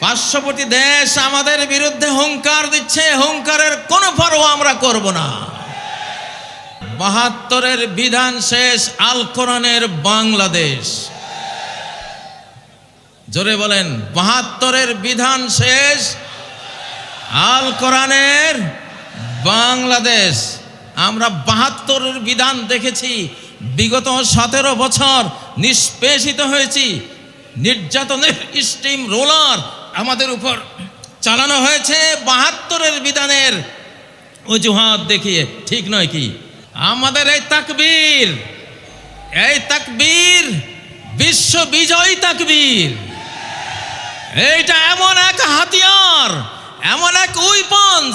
পার্শ্ববর্তী দেশ আমাদের বিরুদ্ধে হুঙ্কার দিচ্ছে, হুঙ্কারের কোনো পরোয়া আমরা করব না। বাহাত্তরের বিধান শেষ, আল কোরআনের বাংলাদেশ। জোরে বলেন, বাহাত্তরের বিধান শেষ, আল কোরআনের বাংলাদেশ। আমরা বাহাত্তরের বিধান দেখেছি, বিগত সতেরো বছর নিষ্পেষিত হয়েছি, নির্যাতনের স্টিম রোলার আমাদের উপর চালানো হয়েছে বাহাত্তরের বিধানের অজুহাত দেখিয়ে। ঠিক নয় কি? আমাদের এই তাকবীর এই তাকবীর বিশ্ব বিজয়ী তাকবীর। এইটা এমন এক হাতিয়ার, এমন এক উইপন্স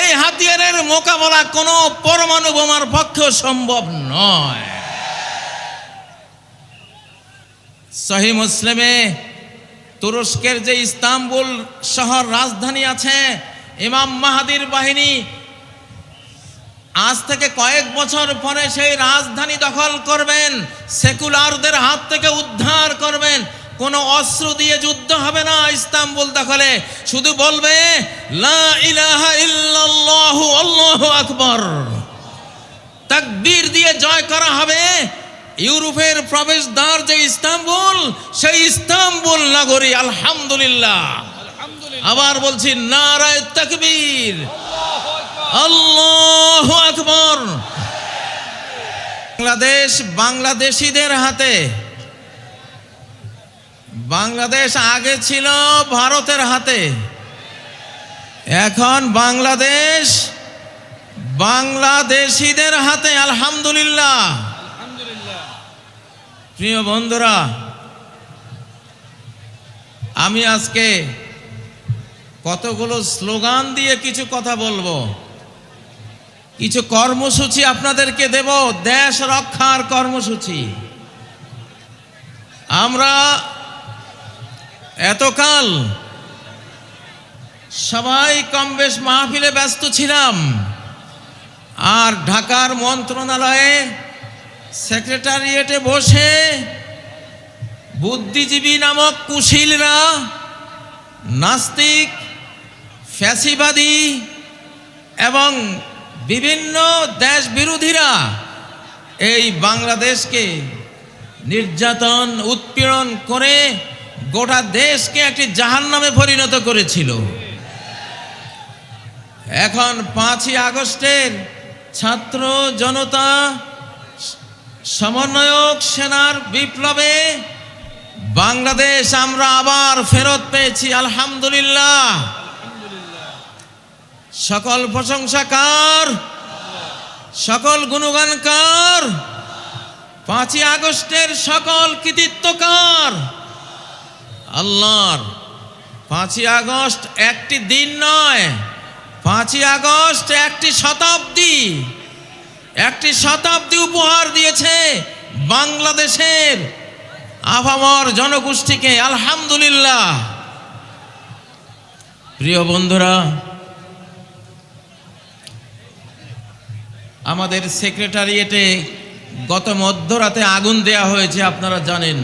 এই হাতিয়ারের মোকাবেলা কোনো পরমাণু বোমার পক্ষে সম্ভব নয়। সহি মুসলিমে তুরস্কের যে ইস্তাম্বুল শহর রাজধানী আছে, ইমাম মাহাদির বাহিনী, আজ থেকে কয়েক বছর পরে সেই রাজধানী দখল করবেন, সেকুলারদের হাত থেকে উদ্ধার করবেন। কোনো অস্ত্র দিয়ে যুদ্ধ হবে না ইস্তাম্বুল দখলে। শুধু বলবে আকবার। তাকবীর দিয়ে জয় করা হবে ইউরোপের প্রবেশদ্বার যে ইস্তাম্বুল সেই ইস্তাম্বুল নগরী আলহামদুলিল্লাহ। আবার বলছি নারায় তাকবীর। আল্লাহ আকবর। বাংলাদেশ বাংলাদেশিদের হাতে। বাংলাদেশ আগে ছিল ভারতের হাতে। এখন বাংলাদেশ বাংলাদেশিদের হাতে আলহামদুলিল্লাহ। প্রিয় বন্ধুরা, আমি আজকে কতগুলো স্লোগান দিয়ে কিছু কথা বলব। কিছু কর্মসূচি আপনাদেরকে দেব, দেশ রক্ষার কর্মসূচি। আমরা এতকাল সবাই কম বেশ মাহফিলে ব্যস্ত ছিলাম, আর ঢাকার মন্ত্রণালয়ে সেক্রেটারিয়েটে বসে বুদ্ধিজীবী নামক কুশীলরা, নাস্তিক, ফ্যাসিবাদী এবং বিভিন্ন দেশ বিরোধীরা এই বাংলাদেশকে নির্যাতন, উৎপীড়ন করে গোটা দেশকে একটি জাহান নামে পরিণত করেছিল। এখন পাঁচই আগস্টের ছাত্র জনতা সমন্বয়ক সেনার বিপ্লবে বাংলাদেশ আমরা আবার ফেরত পেয়েছি, আলহামদুলিল্লাহ। সকল প্রশংসা কার সকল গুণগান কার পাঁচই আগস্টের সকল কৃতিত্ব কার আল্লাহর পাঁচই আগস্ট একটি দিন নয়, পাঁচই আগস্ট একটি শতাব্দী। একটি শতাব্দী উপহার দিয়েছে বাংলাদেশের আভামর জনগোষ্ঠীকে, আলহামদুলিল্লাহ। প্রিয় বন্ধুরা, আমাদের সেক্রেটারিয়েটে গত মধ্যরাতে আগুন দেয়া হয়েছে, আপনারা জানেন।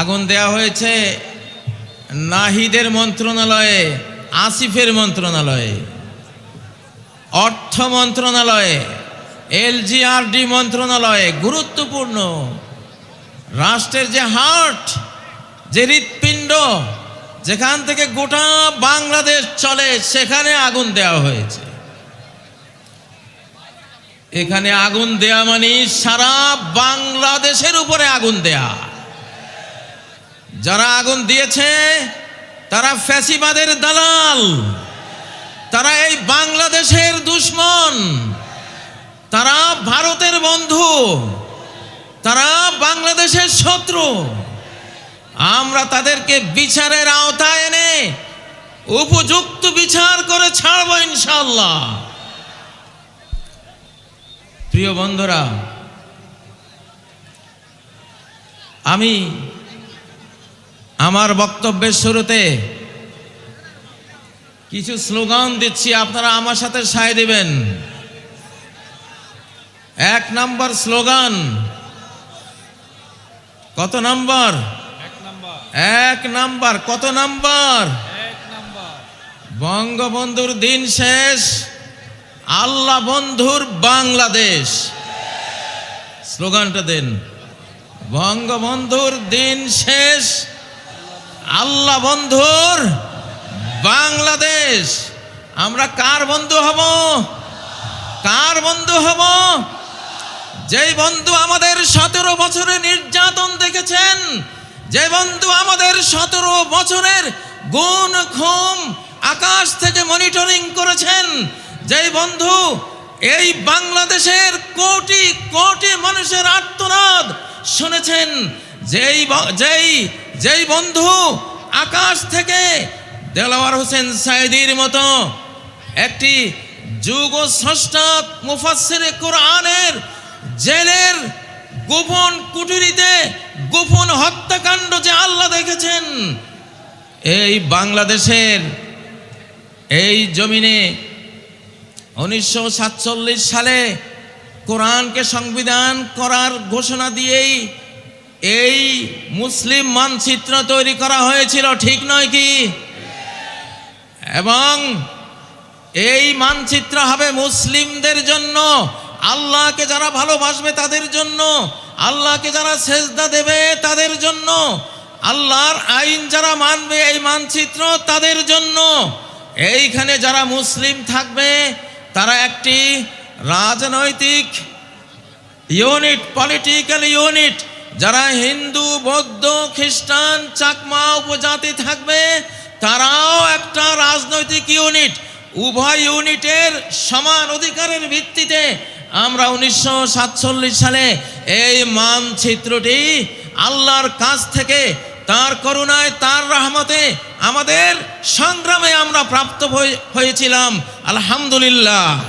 আগুন দেয়া হয়েছে নাহিদের মন্ত্রণালয়ে, আসিফের মন্ত্রণালয়ে। অর্থ মন্ত্রণালয়ে, এলজিআরডি মন্ত্রণালয়ে গুরুত্বপূর্ণ। রাষ্ট্রের যে হার্ট, যে হৃৎপিণ্ড, যেখান থেকে গোটা বাংলাদেশ চলে, সেখানে আগুন দেওয়া হয়েছে। এখানে আগুন দেয়া মানে সারা বাংলাদেশের উপরে আগুন দেয়া। যারা আগুন দিয়েছে, তারা ফ্যাসিবাদের দালাল। তারা এই বাংলাদেশের দুশ্মন। তারা ভারতের বন্ধু। তারা বাংলাদেশের শত্রু। আমরা তাদেরকে বিচারের আওতায় এনে উপযুক্ত বিচার করে ছাড়বো ইনশাল্লাহ প্রিয় বন্ধুরা, আমি আমার বক্তব্যের শুরুতে কিছু স্লোগান দিচ্ছি আপনারা আমার সাথে সায় দেবেন। এক নম্বর স্লোগান। কত নম্বর? এক নাম্বার। কত নাম্বার? নাম্বার। বঙ্গবন্ধুর দিন শেষ আল্লাহ বন্ধুর বাংলাদেশ। স্লোগানটা দেন বঙ্গবন্ধুর দিন শেষ আল্লাহ বন্ধুর বাংলাদেশ, আমরা কার বন্ধু হব? কার বন্ধু হব? যেই বন্ধু আমাদের সতেরো বছরে নির্যাতন দেখেছেন যে বন্ধু আমাদের সতেরো বছরের গুণ খুম আকাশ থেকে মনিটরিং করেছেন, যেই বন্ধু এই বাংলাদেশের কোটি কোটি মানুষের আর্তনাদ শুনেছেন, যেই যেই যেই বন্ধু আকাশ থেকে দেলাওয়ার হোসেন সাইদির মতো একটি যুগ স্রষ্টা মুফাসসিরে কোরআনের জেলের গোপন কুঠুরিতে গোপন হত্যাকাণ্ড যে আল্লাহ দেখেছেন, এই বাংলাদেশের এই জমিনে উনিশশো সাতচল্লিশ সালে কোরআনকে সংবিধান করার ঘোষণা দিয়েই এই মুসলিম মানচিত্র তৈরি করা হয়েছিল, ঠিক নয় কি? এবং এই মানচিত্র হবে মুসলিমদের জন্য। আল্লাহকে যারা ভালোবাসবে তাদের জন্য। আল্লাহকে যারা সেজদা দেবে তাদের জন্য। আল্লাহর আইন যারা মানবে এই মানচিত্র তাদের জন্য। এইখানে যারা মুসলিম থাকবে, তারা একটি রাজনৈতিক ইউনিট, পলিটিক্যাল ইউনিট। যারা হিন্দু, বৌদ্ধ, খ্রিস্টান, চাকমা উপজাতি থাকবে তারাও একটা রাজনৈতিক ইউনিট উভয় ইউনিটের সমান অধিকারের ভিত্তিতে আমরা উনিশশো সাতচল্লিশ সালে এই মানচিত্রটি আল্লাহর কাছ থেকে তার করুণায় তার রহমতে আমাদের সংগ্রামে আমরা প্রাপ্ত হয়ে- হয়েছিলাম। আলহামদুলিল্লাহ।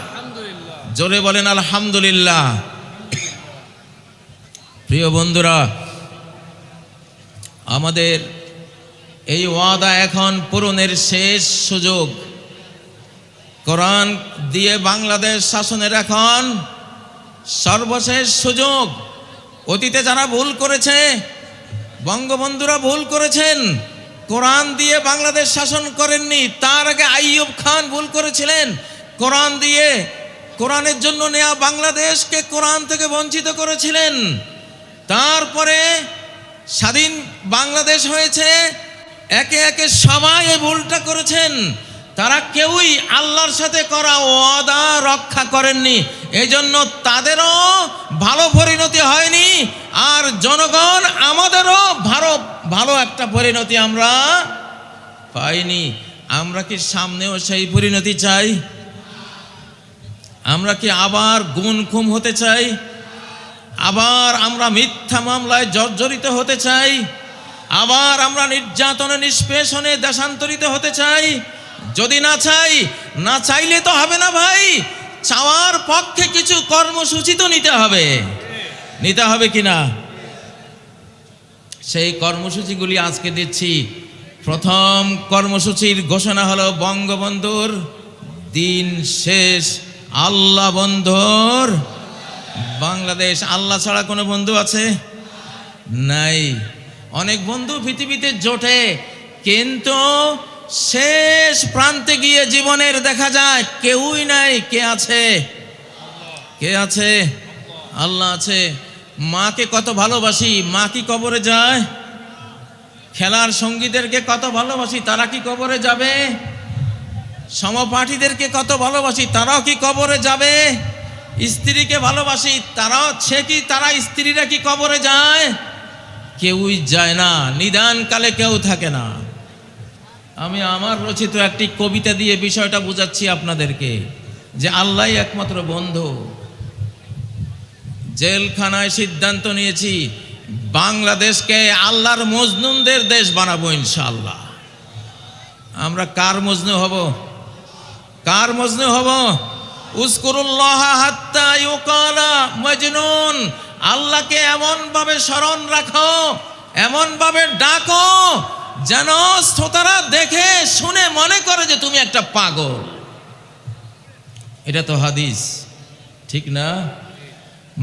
জোরে বলেন আলহামদুলিল্লাহ। প্রিয় বন্ধুরা আমাদের এই ওয়াদা এখন পূরণের শেষ সুযোগ। কোরআন দিয়ে বাংলাদেশ শাসনের এখন সর্বশেষ সুযোগ। অতীতে যারা ভুল করেছে, বঙ্গবন্ধুরা ভুল করেছেন, কোরআন দিয়ে বাংলাদেশ শাসন করেননি, তার আগে আইয়ুব খান ভুল করেছিলেন। কোরআন দিয়ে, কোরআনের জন্য নেয়া বাংলাদেশকে কোরআন থেকে বঞ্চিত করেছিলেন। তারপরে স্বাধীন বাংলাদেশ হয়েছে একে একে সবাই এই ভুলটা করেছেন। তারা কেউই আল্লাহর সাথে করা ওয়াদা রক্ষা করেননি। এই জন্য তাদেরও ভালো পরিণতি হয়নি। আর জনগণ আমাদেরও ভালো ভালো একটা পরিণতি আমরা পাইনি। আমরা কি সামনেও সেই পরিণতি চাই? আমরা কি আবার গুণ খুম হতে চাই? আবার আমরা মিথ্যা মামলায় জর্জরিত হতে চাই? আবার আমরা নির্যাতনে, নিষ্পেষণে দেশান্তরিত হতে চাই। যদি না চাই, না চাইলে তো হবে না ভাই। চাওয়ার পক্ষে কিছু কর্মসূচি তো নিতে হবে। নিতে হবে কি না? সেই কর্মসূচিগুলি আজকে দিচ্ছি। প্রথম কর্মসূচির ঘোষণা হলো, বঙ্গবন্ধুর দিন শেষ। আল্লাহ বন্ধুর। বাংলাদেশ, আল্লাহ ছাড়া কোনো বন্ধু আছে? নাই। অনেক বন্ধু পৃথিবীতে জোটে, কিন্তু শেষ প্রান্তে গিয়ে জীবনের দেখা যায় কেউই নাই, কে আছে? কে আছে? আল্লাহ আছে। মাকে কত ভালোবাসি, মা কি কবরে যায়? খেলার সঙ্গীদেরকে কত ভালোবাসি, তারা কি কবরে যাবে? সমপাঠীদেরকে কত ভালোবাসি, তারাও কি কবরে যাবে? স্ত্রীকে ভালোবাসি, তারাও, সে কি, তারা স্ত্রীরা কি কবরে যায়? কেউই যায় না, নিদানকালে কেউ থাকে না। আমি আমার রচিত একটি কবিতা দিয়ে বিষয়টা বুঝাচ্ছি আপনাদেরকে, যে আল্লাহ একমাত্র বন্ধু। জেলখানায় সিদ্ধান্ত নিয়েছি, বাংলাদেশকে আল্লাহর মজনুনদের দেশ বানাবো ইনশাআল্লাহ। আমরা কার মজনু হব? কার মজনু হব? উস্কুরুল্লাহ হাত্তা ইউকালা মজনুন। আল্লাহকে এমন ভাবে স্মরণ রাখো এমন ভাবে ডাকো, যেন শ্রোতারা দেখে, শুনে মনে করে যে তুমি একটা পাগল। এটা তো হাদিস, ঠিক না?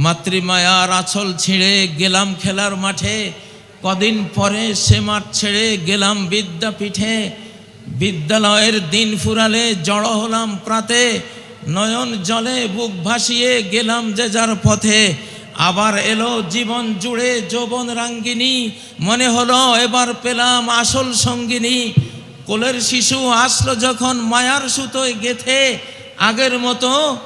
মাতৃমায়ার আঁচল ছিঁড়ে গেলাম খেলার মাঠে, কদিন পরে সে মাঠ ছেড়ে গেলাম বিদ্যাপীঠে, বিদ্যালয়ের দিন ফুরালে জড়ো হলাম প্রাতে, নয়ন জলে বুক ভাসিয়ে গেলাম যে যার পথে আবার এলো জীবন জুড়ে যৌবন রাঙ্গিনী। মনে হলো এবার পেলাম আসল সঙ্গিনী। কোলের শিশু আসলো যখন মায়ার সুতোয় গেথে। আগের মতো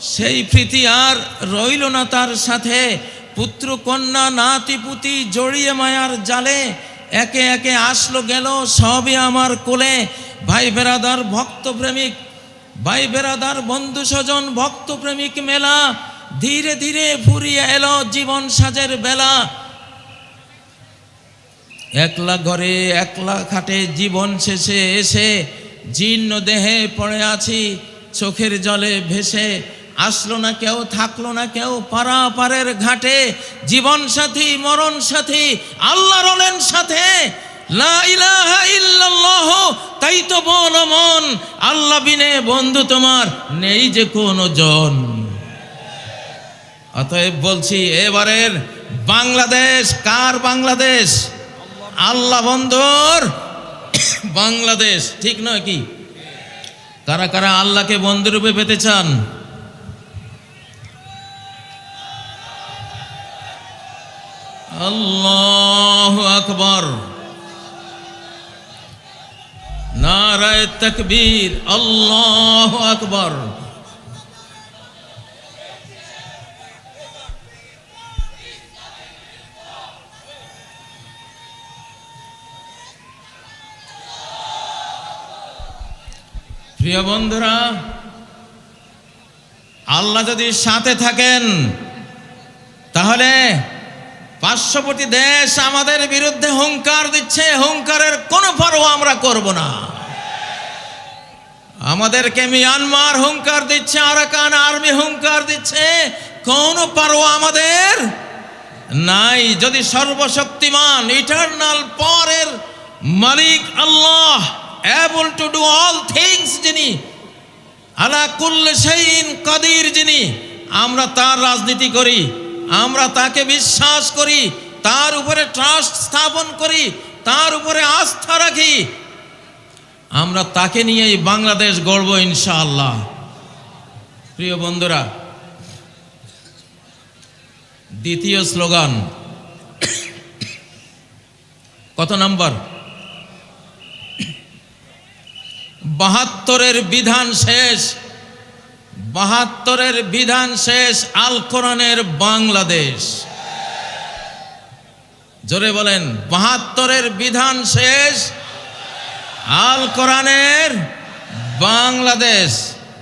সেই প্রীতি আর রইল না তার সাথে। পুত্র, কন্যা, নাতি, পুতি জড়িয়ে মায়ার জালে। একে একে আসলো গেল সবই আমার কোলে। ভাই বেরাদার ভক্ত প্রেমিক ভাই বেরাদার বন্ধু স্বজন ভক্ত প্রেমিক মেলা। ধীরে ধীরে ফুরিয়ে এলো জীবন সাজের বেলা। একলা ঘরে, একলা খাটে জীবন শেষে এসে জীর্ণ দেহে পড়ে আছি, চোখের জলে ভেসে আসলো না কেউ, থাকল না কেউ, পারাপারের ঘাটে জীবন সাথী, মরণ সাথী আল্লাহ রলেন সাথে। তাই তো বল মন আল্লাহ বিনে বন্ধু তোমার নেই যে কোনো জন অতএব বলছি, এবারের বাংলাদেশ, কার বাংলাদেশ? আল্লাহ বন্ধুর বাংলাদেশ। ঠিক নয় কি? কারা কারা আল্লাহকে বন্ধুরূপে পেতে চান? আল্লাহ আকবর। নারায় তকবীর, আল্লাহ আকবর। প্রিয় বন্ধুরা, আল্লাহ যদি সাথে থাকেন, তাহলে পার্শ্ববর্তী দেশ আমাদের বিরুদ্ধে হুঙ্কার দিচ্ছে, হুঙ্কারের কোনো পরোয়া আমরা করব না। আমাদেরকে মিয়ানমার হুঙ্কার দিচ্ছে, আরাকান আর্মি হুঙ্কার দিচ্ছে, কোনো পরোয়া আমাদের নাই। যদি সর্বশক্তিমান ইটারনাল পরের মালিক Allah able to do all things যিনি। আলা কুল্লে সেইন কাদির, যিনি। আমরা তার রাজনীতি করি, আমরা তাকে বিশ্বাস করি, তার উপরে ট্রাস্ট স্থাপন করি, তার উপরে আস্থা রাখি। আমরা তাকে নিয়েই বাংলাদেশ গড়ব ইনশাআল্লাহ। প্রিয় বন্ধুরা, দ্বিতীয় স্লোগান। কত নাম্বার? বাহাত্তরের বিধান শেষ। বাহাত্তরের বিধান শেষ আল কোরআনের বাংলাদেশ। জোরে বলেন, বাহাত্তরের বিধান শেষ আল কোরআনের বাংলাদেশ।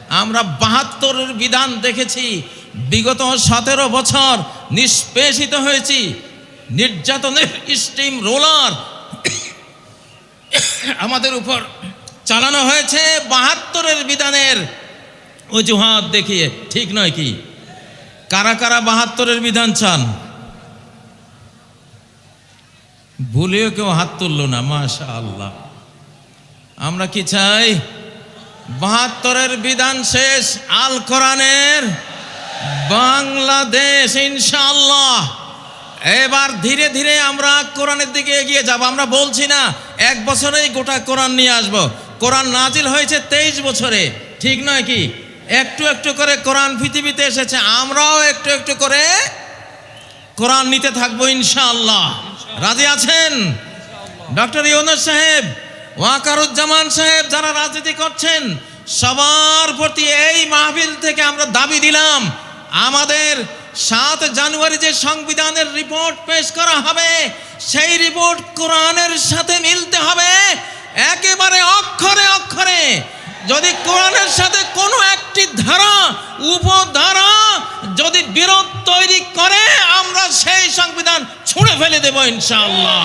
আমরা বাহাত্তরের বিধান দেখেছি, বিগত সতেরো বছর নিষ্পেষিত হয়েছি। নির্যাতনের স্টিম রোলার আমাদের উপর চালানো হয়েছে বাহাত্তরের বিধানের অজুহাত দেখিয়ে। ঠিক নয় কি? কারা কারা বাহাত্তরের বিধান চান? ভুলেও কেউ হাত তুললো না মাশা আল্লাহ আমরা কি চাই? বাহাত্তরের বিধান শেষ, আল কোরআনের বাংলাদেশ, ইনশাআল্লাহ। এবার ধীরে ধীরে আমরা কোরআনের দিকে এগিয়ে যাব। আমরা বলছি না, এক বছরেই গোটা কোরআন নিয়ে আসব। কোরআন নাজিল হয়েছে তেইশ বছরে। ঠিক নয় কি? একটু একটু করে কোরআন পৃথিবীতে এসেছে, আমরাও একটু একটু করে কোরআন নিতে থাকব ইনশাআল্লাহ। রাজি আছেন? ডক্টর ইউনুস সাহেব, ওয়াকারুজ্জামান সাহেব যারা রাজনীতি করছেন, সবার প্রতি এই মাহফিল থেকে আমরা দাবি দিলাম, আমাদের সাত জানুয়ারি যে সংবিধানের রিপোর্ট পেশ করা হবে, সেই রিপোর্ট কোরআনের সাথে মিলতে হবে। একেবারে অক্ষরে অক্ষরে যদি কোরআনের সাথে কোনো একটি ধারা, উপধারা যদি বিরোধ তৈরি করে, আমরা সেই সংবিধান ছুঁড়ে ফেলে দেব ইনশাআল্লাহ।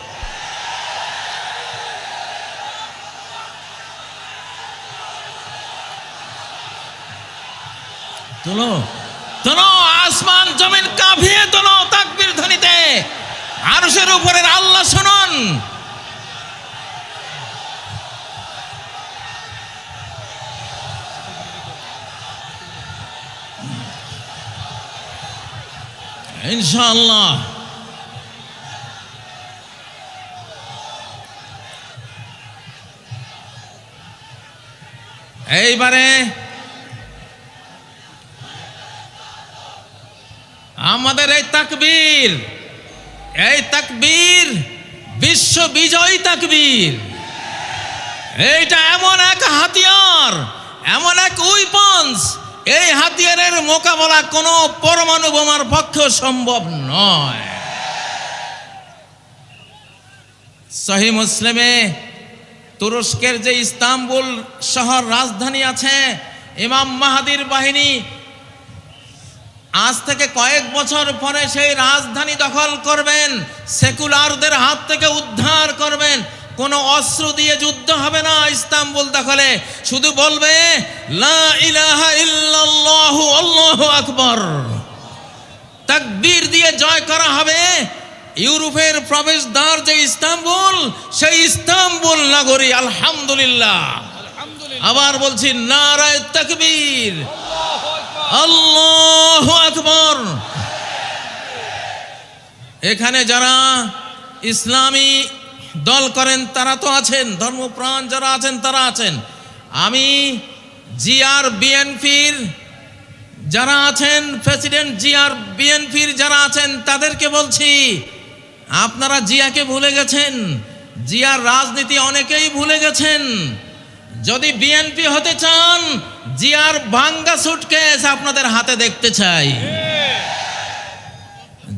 তোলো তোলো আসমান জমিন কাঁপিয়ে তোলো তাকবীর ধ্বনিতে। আরশের উপরের আল্লাহ শুনুন। ইনশাআল্লাহ। এইবারে আমাদের এই তাকবীর এই তাকবীর বিশ্ব বিজয়ী তাকবীর। এইটা এমন এক হাতিয়ার, এমন এক উইপন্স এই হাতিয়ারের মোকাবেলা কোনো পরমাণু বোমার পক্ষে সম্ভব নয়। সহি মুসলিমে তুরস্কের যে ইস্তাম্বুল শহর রাজধানী আছে, ইমাম মাহাদির বাহিনী আজ থেকে কয়েক বছর পরে সেই রাজধানী দখল করবেন সেকুলারদের হাত থেকে উদ্ধার করবেন। কোনো অস্ত্র দিয়ে যুদ্ধ হবে না ইস্তাম্বুল দখলে। শুধু বলবে লা ইলাহা ইল্লাল্লাহু আল্লাহু আকবার। তাকবীর দিয়ে জয় করা হবে ইউরোপের প্রবেশদ্বার যে ইস্তাম্বুল সেই ইস্তাম্বুল নগরী আলহামদুলিল্লাহ। আবার বলছি নারায় তাকবীর। আল্লাহু আকবার। এখানে যারা ইসলামী দল করেন, তারা তো আছেন, ধর্মপ্রাণ যারা আছেন, তারা আছেন। আমি জিআর বিএনপির যারা আছেন, প্রেসিডেন্ট জিআর বিএনপির যারা আছেন, তাদেরকে বলছি, আপনারা জিয়াকে ভুলে গেছেন, জিয়ার রাজনীতি অনেকেই ভুলে গেছেন। যদি বিএনপি হতে চান জিয়ার ভাঙ্গা সুটকেস আপনাদের হাতে দেখতে চাই।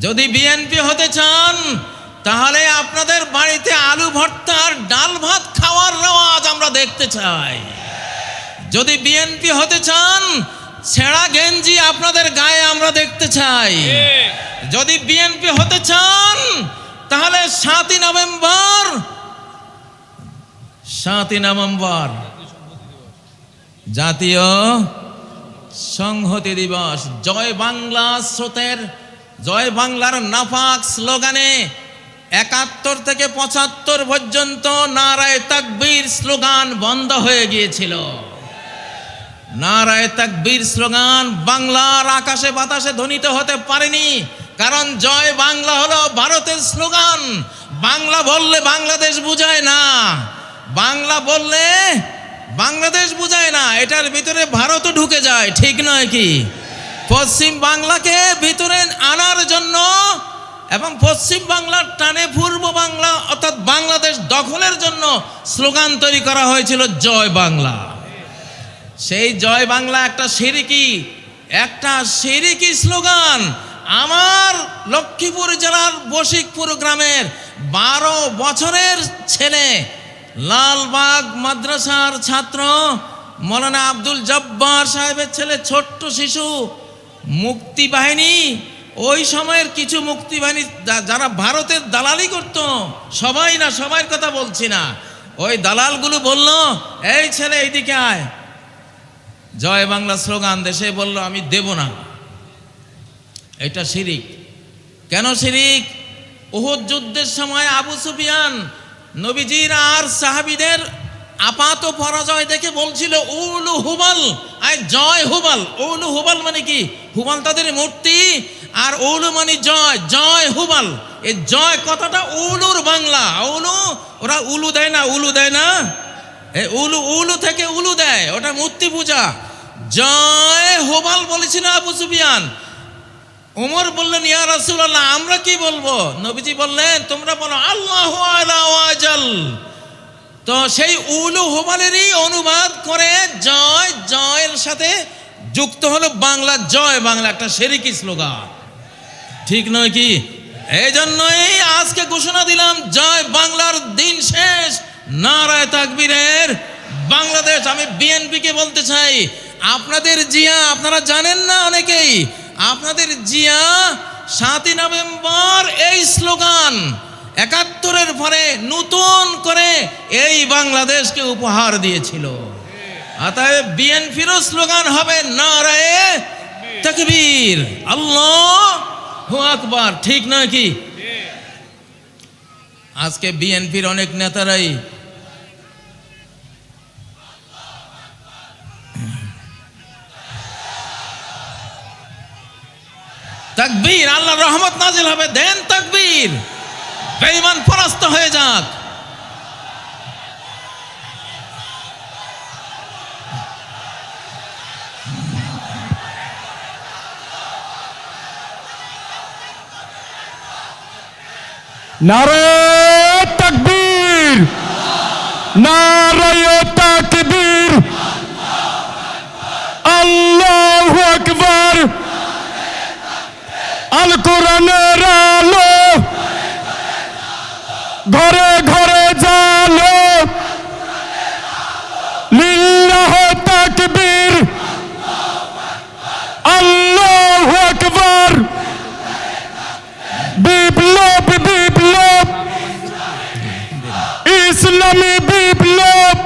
যদি বিএনপি হতে চান, তাহলে আপনাদের বাড়িতে আলু ভর্তা আর ডাল ভাত খাওয়ার রেওয়াজ আমরা দেখতে চাই। যদি বিএনপি হতে চান, ছেঁড়া গেঞ্জি আপনাদের গায়ে আমরা দেখতে চাই। যদি বিএনপি হতে চান, তাহলে সাতই নভেম্বর সাতই নভেম্বর জাতীয় সংহতি দিবস। জয় বাংলা স্রোতের, জয় বাংলার নাফাক স্লোগানে একাত্তর থেকে পঁচাত্তর পর্যন্ত নারায় তাকবীর স্লোগান বন্ধ হয়ে গিয়েছিল। নারায় তাকবীর স্লোগান বাংলার আকাশে বাতাসে ধ্বনিত হতে পারেনি, কারণ জয় বাংলা হলো ভারতের স্লোগান। বাংলা বললে বাংলাদেশ বুঝায় না, বাংলা বললে বাংলাদেশ বুঝায় না। এটার ভিতরে ভারতও ঢুকে যায়, ঠিক নয় কি? পশ্চিম বাংলাকে ভিতরে আনার জন্য এবং পশ্চিম বাংলার টানে পূর্ব বাংলা, অর্থাৎ বাংলাদেশ দখলের জন্য স্লোগান তৈরি করা হয়েছিল, জয় বাংলা। সেই জয় বাংলা একটা সিরিকি একটা সিরিকি স্লোগান আমার লক্ষ্মীপুর জেলার বশিকপুর গ্রামের বারো বছরের ছেলে, লালবাগ মাদ্রাসার ছাত্র মৌলানা আব্দুল জব্বার সাহেবের ছেলে, ছোট্ট শিশু, মুক্তি বাহিনী, ওই সময়ের কিছু মুক্তি বাহিনী যারা ভারতের দালালি করত, সবাই না সবার কথা বলছি না। ওই দালালগুলো বলল, এই ছেলে, এইদিকে আয়। জয় বাংলা স্লোগান দেশে বলল, আমি দেব না। এটা শিরিক। কেন শিরিক? উহুদ যুদ্ধের সময় আবু সুফিয়ান নবীজির আর সাহাবিদের আপাত পরাজয় দেখে বলছিল, উলু হুবাল। আয়, জয় হুবাল। উলু হুবাল মানে কি? হুবাল তাদের মূর্তি, আর উলু মানে জয় জয় হুবাল। এই জয় কথাটা উলুর বাংলা। উলু, ওরা উলু দেয় না, উলু দেয় না? এ উলু উলু থেকে উলু দেয়, ওটা মূর্তি পূজা। জয় হোবাল বলেছিল আবু সুফিয়ান। ওমর বললেন, ইয়া রাসূলুল্লাহ, আমরা কি বলব? নবীজি বললেন, তোমরা বলো, আল্লাহু আলা ওয়াজাল। তো সেই উলু হোবালেরই অনুবাদ করে জয়, জয়ের সাথে যুক্ত হলো বাংলা, জয় বাংলা, একটা সেরিকি স্লোগান। ঠিক নয় কি? এই জন্যই আজকে ঘোষণা দিলাম, জয় বাংলার দিন শেষ, নারায় তাকবীরের বাংলাদেশ। আমি বিএনপিকে বলতে চাই, আপনাদের জিয়া, আপনারা জানেন না অনেকেই, আপনাদের জিয়া সাতই নভেম্বর এই স্লোগান একাত্তরের পরে নতুন করে এই বাংলাদেশকে উপহার দিয়েছিল। অতএব বিএনপিরও স্লোগান হবে নারায়ে তকবীর। আল্লাহ হু আকবার, ঠিক নয় কি? আজকে বিএনপির অনেক নেতারাই তাকবীর আল্লাহ রহমত নাজিল হবে, দেন তাকবীর। বেঈমান পরাস্ত হয়ে যাক। নারে তাকবীর। নারায় তাকবীর আল্লাহু আকবার আল কোরআনের আলো ঘরে ঘরে জালো লিল্লাহ তাকবীর আল্লাহু আকবার বিপ্লব বিপ্লব ইসলামী বিপ্লব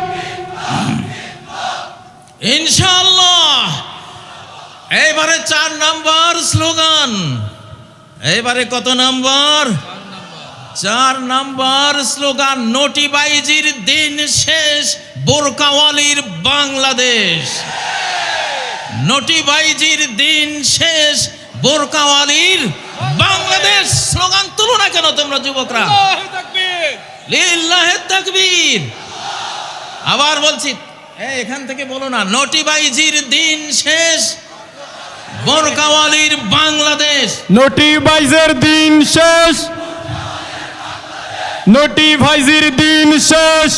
ইনশাআল্লাহ এইবারে চার নাম্বার স্লোগান এইবারে কত নাম্বার? চার নাম্বার স্লোগান, নোটিবাইজির দিন শেষ, বোরকাওয়ালির বাংলাদেশ। নোটিবাইজির দিন শেষ, বোরকাওয়ালির বাংলাদেশ। স্লোগান তুলো না কেন তোমরা যুবকরা? লিল্লাহে আবার বলছি এখান থেকে বলো না, নোটিবাইজির দিন শেষ বোরকাওয়ালির বাংলাদেশ। নোটি ভাইজের দিন শেষ। নোটি ভাইজির দিন শেষ।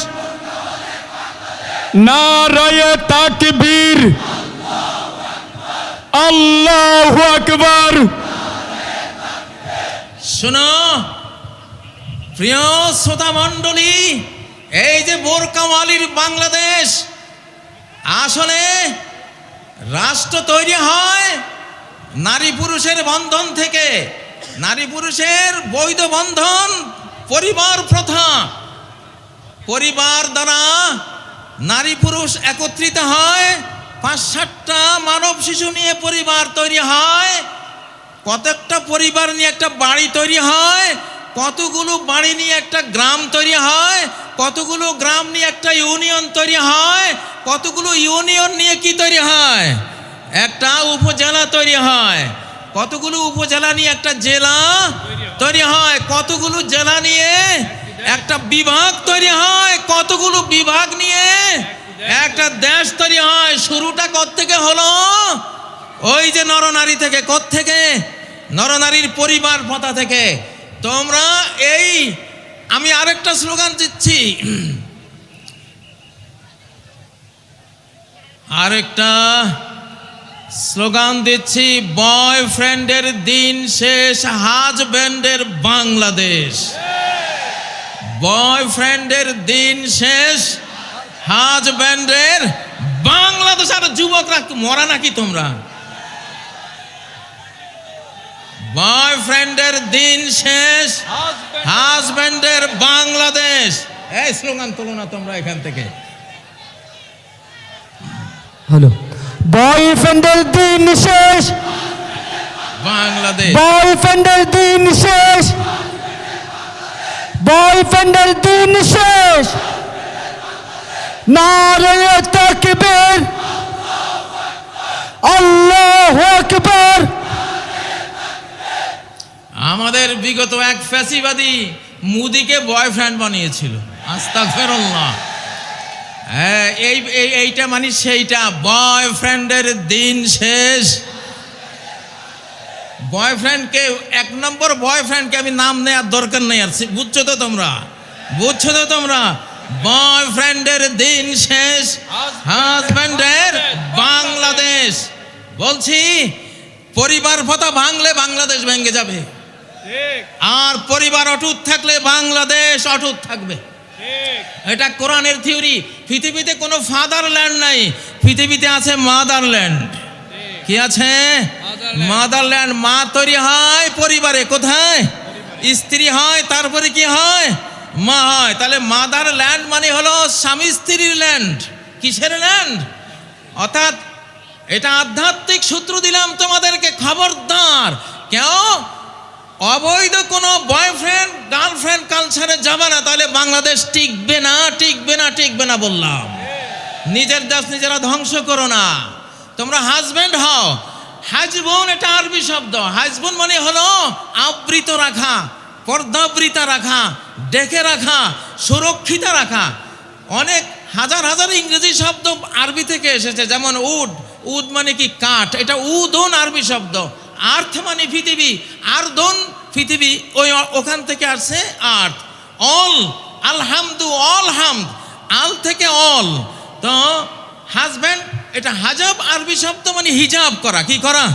নারায় তাকবীর। আল্লাহু আকবার। শোনো প্রিয় শ্রোতা মণ্ডলী এই যে বোরকাওয়ালির বাংলাদেশ আসলে রাষ্ট্র তৈরি হয় নারী পুরুষের বন্ধন থেকে। নারী পুরুষের বৈধ বন্ধন পরিবার প্রথা। পরিবার দ্বারা নারী পুরুষ একত্রিত হয় পাঁচ সাতটা মানব শিশু নিয়ে পরিবার তৈরি হয়, কতকটা পরিবার নিয়ে একটা বাড়ি তৈরি হয়, কতগুলো বাড়ি নিয়ে একটা গ্রাম তৈরি হয়, কতগুলো গ্রাম নিয়ে একটা ইউনিয়ন তৈরি হয় কতগুলো ইউনিয়ন নিয়ে কি তৈরি হয়? একটা উপজেলা তৈরি হয়। কতগুলো উপজেলা নিয়ে একটা জেলা তৈরি হয়? কতগুলো জেলা নিয়ে একটা বিভাগ তৈরি হয়? কতগুলো বিভাগ নিয়ে একটা দেশ তৈরি হয়? শুরুটা থেকে হলো? ওই যে নরনারী থেকে থেকে নরনারীর পরিবার পথা থেকে। তোমরা এই আমি আরেকটা স্লোগান দিচ্ছি। আরেকটা স্লোগান দিচ্ছি, বয়ফ্রেন্ডের দিন শেষ, হাজব্যান্ডের বাংলাদেশ। বয়ফ্রেন্ডের দিন শেষ, হাজব্যান্ডের বাংলাদেশ। আর যুবকরা মরা নাকি তোমরা? বয়ফ্রেন্ডের দিন শেষ, হাজব্যান্ডের বাংলাদেশ। এই স্লোগান তুলো না তোমরা এখান থেকে। হ্যালো বয়ফ্রেন্ডের দিন শেষ। বাংলাদেশ। বয়ফ্রেন্ডের দিন শেষ। বয়ফ্রেন্ডের দিন শেষ। নারায় তাকবীর। আল্লাহু আকবার। আমাদের বিগত এক ফ্যাসিবাদী মুদিকে বয়ফ্রেন্ড বানিয়েছিল। আস্তা ফেরল্লাহ হ্যাঁ এই এই- এইটা মানে সেইটা। বয়ফ্রেন্ডের দিন শেষ। বয়ফ্রেন্ডকে এক নম্বর বয়ফ্রেন্ডকে আমি নাম নেওয়ার দরকার নেই আর বুঝছ তো তোমরা? বুঝছ তো তোমরা? বয়ফ্রেন্ডের দিন শেষ। হাজব্যান্ডের বাংলাদেশ। বলছি পরিবার ভাতা ভাঙলে বাংলাদেশ ভেঙে যাবে। আর পরিবার অটুট থাকলে বাংলাদেশ অটুট থাকবে। এটা কোরআনের থিওরি। পৃথিবীতে কোনো ফাদারল্যান্ড নাই। পৃথিবীতে আছে মাদারল্যান্ড। কি আছে. মাদারল্যান্ড। মা তৈরি হয় পরিবারে কোথায়? স্ত্রী হয় তারপরে কি হয়? মা হয়। তাহলে মাদার ল্যান্ড মানে হলো স্বামী স্ত্রীর ল্যান্ড কিসের ল্যান্ড অর্থাৎ এটা আধ্যাত্মিক সূত্র দিলাম তোমাদেরকে খবরদার। কেউ অবৈধ কোনো বয়ফ্রেন্ড গার্লফ্রেন্ড কালচারে যাবে না, তাহলে বাংলাদেশ টিকবে না টিকবে না টিকবে না বললাম। নিজের দেশ নিজেরা ধ্বংস করো না। তোমরা হাজবেন্ড হও। হাজবোন এটা আরবি শব্দ। হাজবোন মানে হলো আবৃত রাখা, পর্দাবৃতা রাখা, ডেকে রাখা, সুরক্ষিত রাখা। অনেক হাজার হাজার ইংরেজি শব্দ আরবি থেকে এসেছে, যেমন উড। উড মানে কি কাঠ? এটা উদন আরবি শব্দ। আর্থ মানে পৃথিবী, আর্দন পৃথিবী, ওই ওখান থেকে আসছে আর্থ। অল, আলহামদু অল হামদ আল থেকে অল। তো হাজব্যান্ড, এটা হাজাব আরবি শব্দ মানে হিজাব করা, কি করা?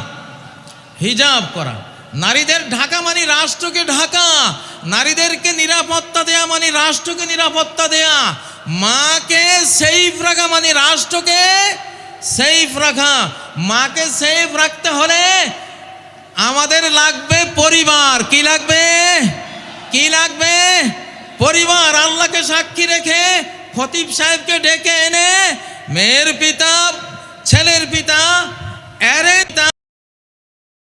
হিজাব করা। নারীদের ঢাকা মানে রাষ্ট্রকে ঢাকা, নারীদেরকে নিরাপত্তা দেয়া মানে রাষ্ট্রকে নিরাপত্তা দেয়া, মাকে সেফ রাখা মানে রাষ্ট্রকে সেফ রাখা, মাকে সেফ রাখতে হলে আমাদের লাগবে পরিবার। কি লাগবে? কি লাগবে? পরিবার। আল্লাহকে সাক্ষী রেখে খতিব সাহেবকে ডেকে এনে মেয়ের পিতা, ছেলের পিতা, এর